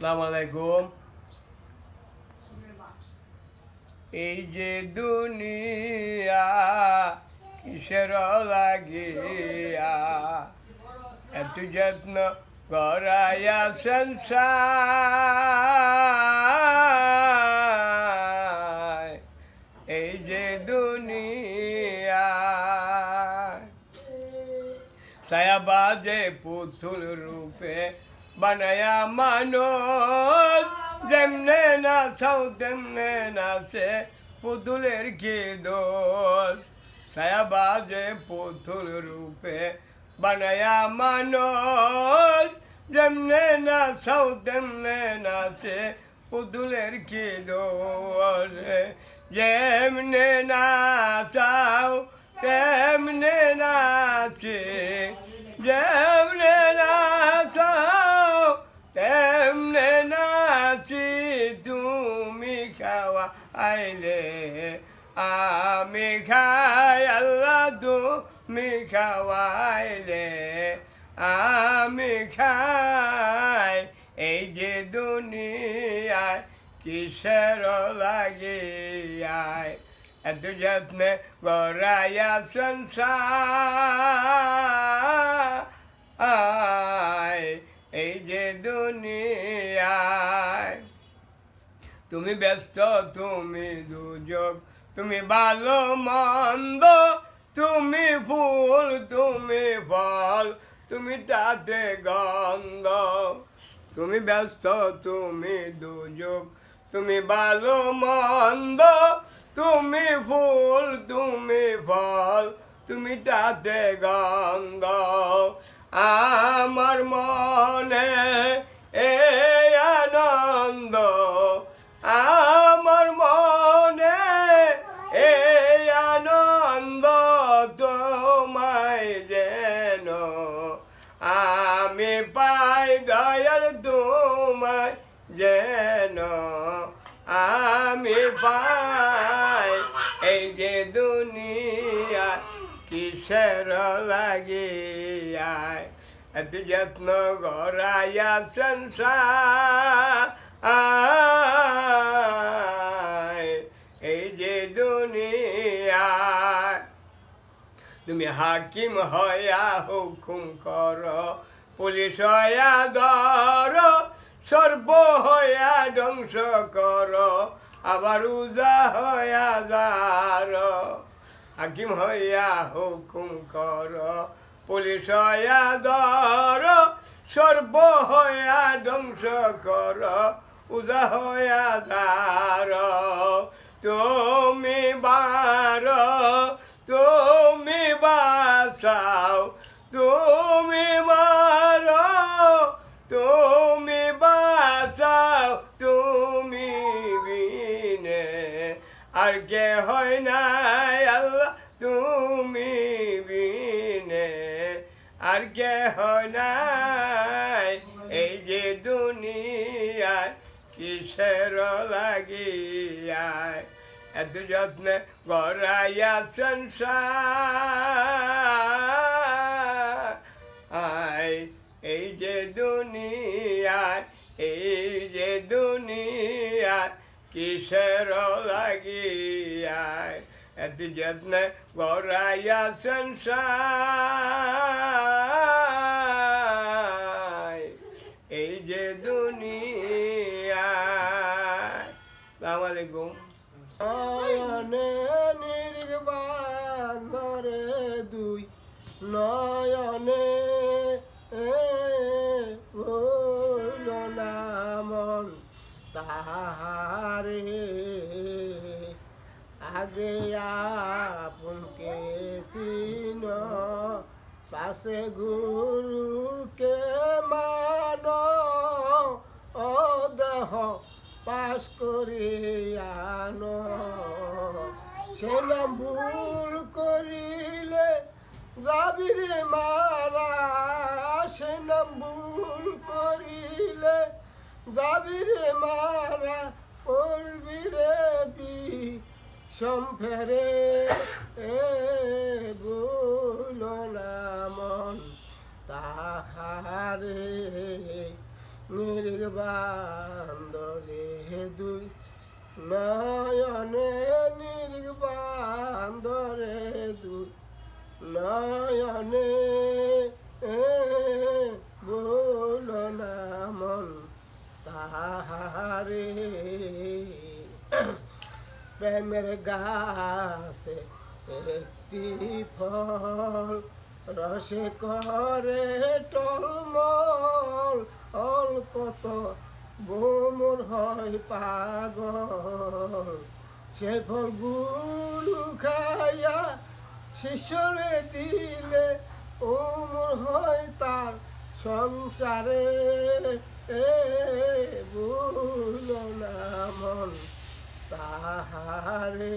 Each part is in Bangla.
আসসালামু আলাইকুম এই যে দুনিয়া কিসের লাগিয়া? এত যত্ন করাইয়া সংসার। এই যে দুনিয়া ছায়াবাজে পুতুল রূপে বানায়া মানুষ যেমনে নাচাও তেমনে নাচে পুতুলের কি দোষ? ছায়াবাজে পুতুল রূপে বানায়া মানুষ যেমনে নাচাও তেমনে নাচে পুতুলের কি দোষ? যেমনে নাচাও তেমনে নাচে যেমনে খাওয়া আইলে। আমি খাই আল্লাহ তুমি খাওয়াইলে। আমি খাই এই যে দুনিয়ায় কিসের লাগিয়ায়? এত যত্নে গড়াইয়া সংসার। এই যে দুনিয়ায় তুমি ব্যস্ত, তুমি দুযোগ তুমি ভালো, মন্দ, তুমি ফুল, তুমি ফল, তুমি তাতে গন্ধ। তুমি ব্যস্ত, তুমি দুযোগ তুমি ভালো, মন্দ, তুমি ফুল, তুমি ফল, তুমি তাতে গন্ধ। আমার মনে পাই এই যে দুনিয়া কিসের লাগিয়ায়? এত যত্ন গড়াইয়া সংসার এই যে দুনিয়ায় তুমি হাকিম হয়া হুকুম কর, পুলিশ হয়া ধর সর্ব হয়া ধ্বংস কর। আবার উজা হয়া যার। হাকিম হইয়া হুকুম কর। পুলিশ হইয়া ধর। সর্ব হইয়া ধ্বংস কর। উজা হইয়া যার। তুমি বার। তুমি বাসাও তুমি তুমি বিনে আর কে নাই। এই যে দুনিয়ায় কিসের লাগিয়ায়? এত যত্নে গড়াইয়া সংসার। এই যে দুনিয়ায়, এই যে দুনিয়ায় কিসের লাগিয়ায়? এত যত্নে গড়াইয়া সংসার এই যে সালাম আলাইকুম নয়নে নির্বাণ দুই নয়নে নামন তাহারে আগে আপনকে চিন। পাশে গুরুকে মান। ও দেহ পাশ করিয়ান সে ভুল করিলে যাবিরে মারা। সে ভুল করিলে যাবিরে মারা। করবি রে বি সম্ফেরে, এ বল না মন, তাহারে নির্বান্দরে দুই নয়নে নির্বান্দরে দুই নয়নে বল না মন, তাহারে প্রেমের গাছে একটি ফল, রসে করে টলমল অল কত বোমর হয় পাগল। সে ফলগুলো খাইয়া শিষ্যরে দিলে ওমর হয় তার সংসারে। এ ভুল না মন। তাহারে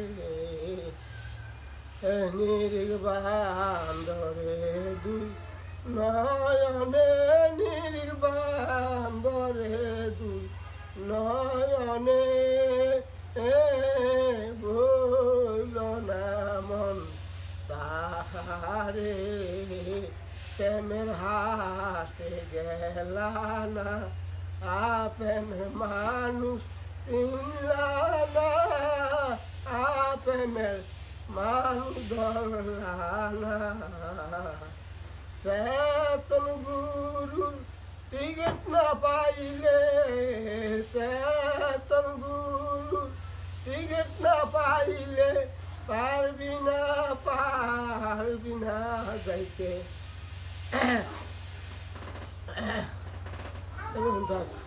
নির্বান্দরে দুই নয়নে নির্বান্দরে দুই নয়নে ভুল না মন তাহারে প্রেমের হাটে গেলা না আপেমের মানুষ চিনলা না আপেমের মানুষ ধরলা না চেতন গুরু টিকিট না পাইলে চেতন গুরু টিকিট না পাইলে পারবি না পারবি না যাইতে থাক